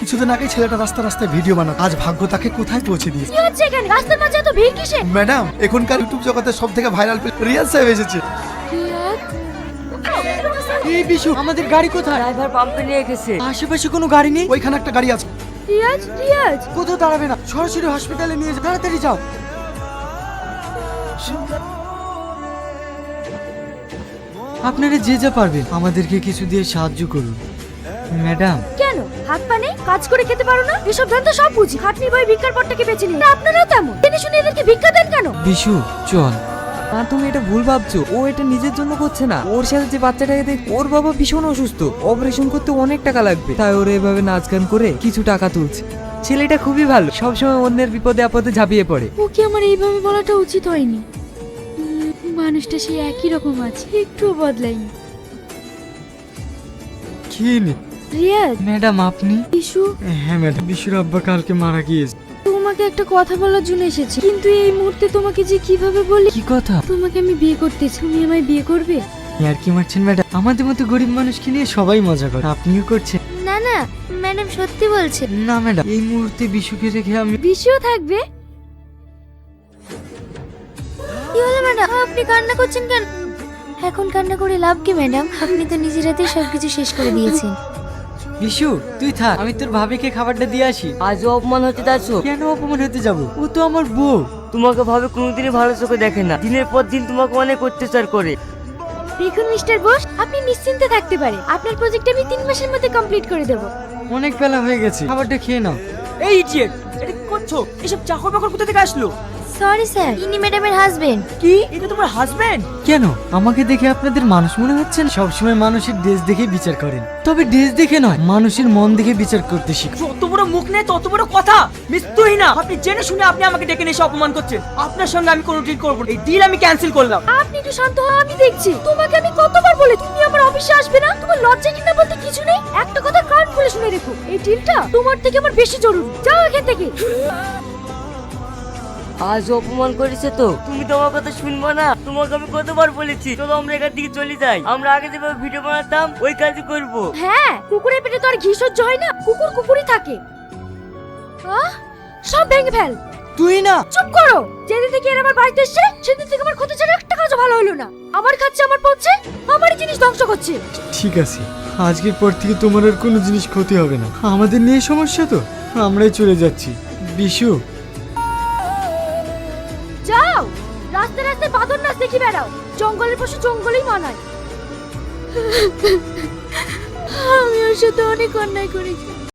কিছুদিন আগে ছেলেটা রাস্তা রাস্তায় ভিডিও বানাতো। আজ ভাগ্য তাকে কোথায় পৌঁছে দিয়েছে? কি হচ্ছে এখানে? রাস্তার মাঝে এত ভিড় কিসে? ম্যাডাম এখনকার ইউটিউব জগতে সব থেকে ভাইরাল রিয়াজ সাহেব এসেছে। এই বিশু আমাদের গাড়ি কোথায়? ড্রাইভার পাম্পে নিয়ে গেছে। আশেপাশে কোনো গাড়ি নেই? ওইখানে একটা গাড়ি আছে। রিয়াজ রিয়াজ কোথাও দাঁড়াবে না। সরাসরি হসপিটালে নিয়ে যাও। তাড়াতাড়ি যাও। আপনারা যে যা পারবেন আমাদেরকে কিছু দিয়ে সাহায্য করুন। ম্যাডাম হাত পা নেই কাজ করে খেতে পারো না? এসব ধান তো সব বুঝি। খাটনি বই ভিক্ষার পরটাকে বেছে নিন আপনারাও তেমন। জেনে শুনে এদেরকে ভিক্ষা দেন কেন? বিশু চল। না তুমি এটা ভুল ভাবছ। ও এটা নিজের জন্য করছে না। ওর সাথে যে বাচ্চাটাকে দেখ ওর বাবা ভীষণ অসুস্থ। অপারেশন করতে অনেক টাকা লাগবে। তাই ওরা এভাবে নাচ গান করে কিছু টাকা তুলছে। ছেলেটা খুবই ভালো। সবসময় অন্যের বিপদে আপদে ঝাঁপিয়ে পড়ে। ওকে আমার এইভাবে বলাটা উচিত হয়নি। মানুষটা সেই একই রকম আছে। একটুও বদলায়নি। কি রিয়াজ ম্যাডাম আপনি? ইসু হ্যাঁ ম্যাডাম। বিশুর আব্বা কালকে মারা গিয়েছে। তোমাকে একটা কথা বলার জন্য এসেছি। কিন্তু এই মুহূর্তে তোমাকে যে কীভাবে বলি? কি কথা? তোমাকে আমি বিয়ে করতে চাই তুমি আমায় বিয়ে করবে? আর কি মারছেন ম্যাডাম? আমাদের মতো গরিব মানুষকে নিয়ে সবাই মজা করে। আপনিও করছেন। না না ম্যাডাম সত্যি বলছে না ম্যাডাম এই মুহূর্তে বিশুকে রেখে আমি বিশিও থাকবে? কি হলো ম্যাডাম? আপনি কান্না করছেন কেন? এখন কান্না করে লাভ কি ম্যাডাম? আপনি তো নিজের হাতে সবকিছু শেষ করে দিয়েছেন। বিশু তুই থাক আমি তোর ভাবিকে খাবারটা দিয়ে আসি। আজও অপমান হতে যাচ্ছো? কেন অপমান হতে যাব? ও তো আমার বউ। তোমাকে ভাবে কোনোদিনই ভালো চোখে দেখে না। দিনের পর দিন তোমাকে অনেক অত্যাচার করে। দেখুন মিস্টার বোস আপনি নিশ্চিন্তে থাকতে পারে। আপনার প্রজেক্ট আমি তিন মাসের মধ্যে কমপ্লিট করে দেবো। অনেক বেলা হয়ে গেছে খাবারটা খেয়ে নাও। এই ইডিয়েট এটা কি করছ? এসব চাকর বাকর কোথা থেকে আসলো? সরি স্যার ইনি ম্যাডামের হাজবেন্ড কি? এটা তোমার হাজবেন্ড কেন? আমাকে দেখে আপনাদের মানুষ মনে হচ্ছে না? সবসময় মানুষের ড্রেস দেখে বিচার করেন। তবে ড্রেস দেখে নয় মানুষের মন দেখে বিচার করতে শিখ যত বড় মুখ নেই তত বড় কথা! মৃত্যুই না! আপনি জেনে শুনে আপনি আমাকে ডেকে নিয়ে এসে অপমান করছেন। আপনার সঙ্গে আমি কোনো ডিল করব না। এই ডিল আমি ক্যান্সেল করলাম। আপনি একটু শান্ত হও আমি দেখছি। তোমাকে আমি কতবার বলে তুমি আমার অফিসে আসবে না? তোমার লজ্জা কিনা বলতে কিছু নেই? একটা কথা কান খুলে শুনে রেখো এই ডিলটা তোমার থেকে আমার বেশি জরুরি। যাও এখান থেকে। আজ অপমান করেছে তো। তুমি তো আমার কথা শুনব না। তোমাকে আমি কতবার বলেছি? চলো আমরা এখান থেকে চলে যাই। আমরা আগে যেভাবে ভিডিও বানাতাম ওই কাজই করব। হ্যাঁ কুকুরের পেটে তো আর ঘি সহ্য হয় না। কুকুর কুকুরই থাকে। আহ, সব ভেঙে ফেল। তুই না। চুপ করো। যেদিন থেকে এর আমার বাড়িতে এসছে সেদিন থেকে আমার ক্ষতি ছাড়া একটা কাজও ভালো হলো না। আমার খাচ্ছে আমার পড়ছে আমারই জিনিস ধ্বংস করছে। ঠিক আছে। আজকের পর থেকে তোমার আর কোনো জিনিস ক্ষতি হবে না। আমাদের নিয়ে সমস্যা তো। আমরাই চলে যাচ্ছি। বিশু রাস্তায় বাদর নাচ দেখি বেড়াও। জঙ্গলের পশু জঙ্গলেই মানায়। আমি ওর সাথে অনেক অন্যায় করেছি।